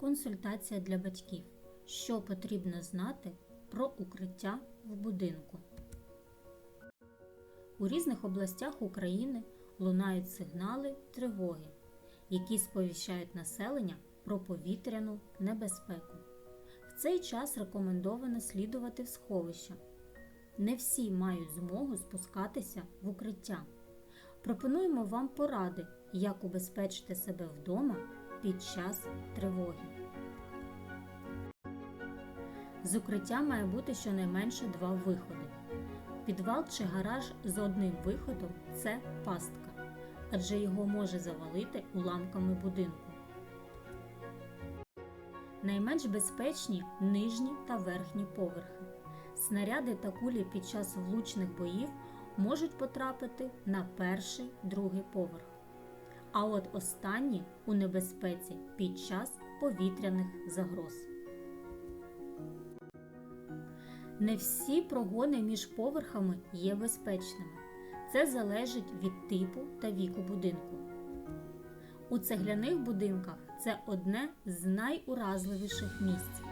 консультація для батьків. Що потрібно знати про укриття в будинку? У різних областях України лунають сигнали тривоги, які сповіщають населення про повітряну небезпеку. В цей час рекомендовано слідувати в сховища. Не всі мають змогу спускатися в укриття. Пропонуємо вам поради, як убезпечити себе вдома під час тривоги. З укриття має бути щонайменше два виходи. Підвал чи гараж з одним виходом це пастка, адже його може завалити уламками будинку. Найменш безпечні нижні та верхні поверхи. Снаряди та кулі під час влучних боїв можуть потрапити на перший другий поверх. А от останні у небезпеці під час повітряних загроз. Не всі прогони між поверхами є безпечними. Це залежить від типу та віку будинку. У цегляних будинках це одне з найуразливіших місць.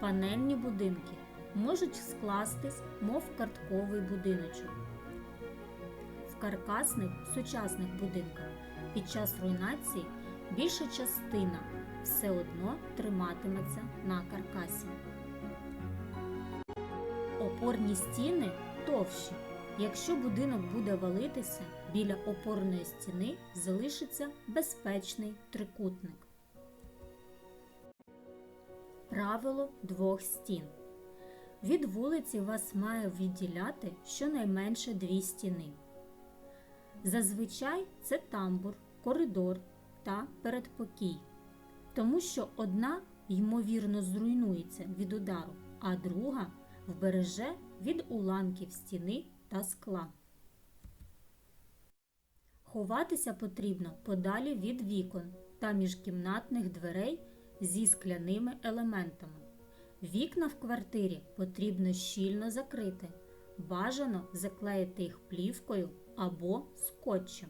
Панельні будинки можуть скластись, мов картковий будиночок. В каркасних сучасних будинках під час руйнації більша частина все одно триматиметься на каркасі. Опорні стіни товщі. Якщо будинок буде валитися, біля опорної стіни залишиться безпечний трикутник. Правило двох стін. Від вулиці вас має відділяти щонайменше дві стіни. Зазвичай це тамбур, коридор та передпокій, тому що одна ймовірно зруйнується від удару, а друга вбереже від уламків стіни та скла. Ховатися потрібно подалі від вікон та міжкімнатних дверей зі скляними елементами. Вікна в квартирі потрібно щільно закрити. Бажано заклеїти їх плівкою або скотчем.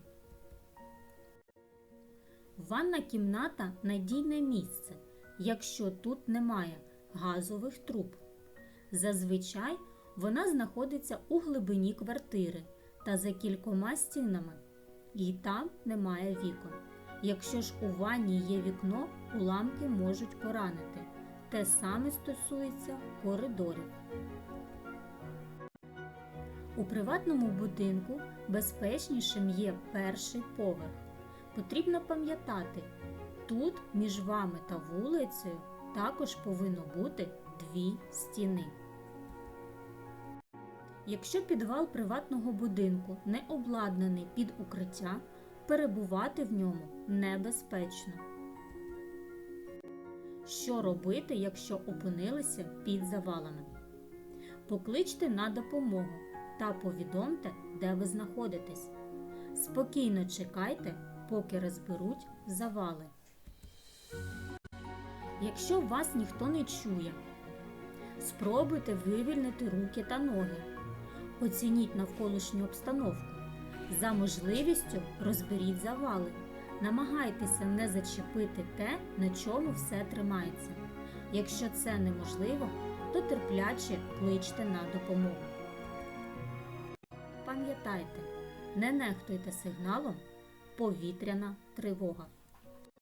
Ванна кімната надійне місце, якщо тут немає газових труб. Зазвичай вона знаходиться у глибині квартири та за кількома стінами, і там немає вікон. Якщо ж у ванні є вікно, уламки можуть поранити. Те саме стосується коридорів. У приватному будинку безпечнішим є перший поверх. Потрібно пам'ятати, тут між вами та вулицею також повинно бути дві стіни. Якщо підвал приватного будинку не обладнаний під укриття, перебувати в ньому небезпечно. Що робити, якщо опинилися під завалами? Покличте на допомогу та повідомте, де ви знаходитесь. Спокійно чекайте, поки розберуть завали. Якщо вас ніхто не чує, спробуйте вивільнити руки та ноги. Оцініть навколишню обстановку. За можливістю розберіть завали. Намагайтеся не зачепити те, на чому все тримається. Якщо це неможливо, то терпляче кличте на допомогу. Пам'ятайте, не нехтуйте сигналом повітряна тривога.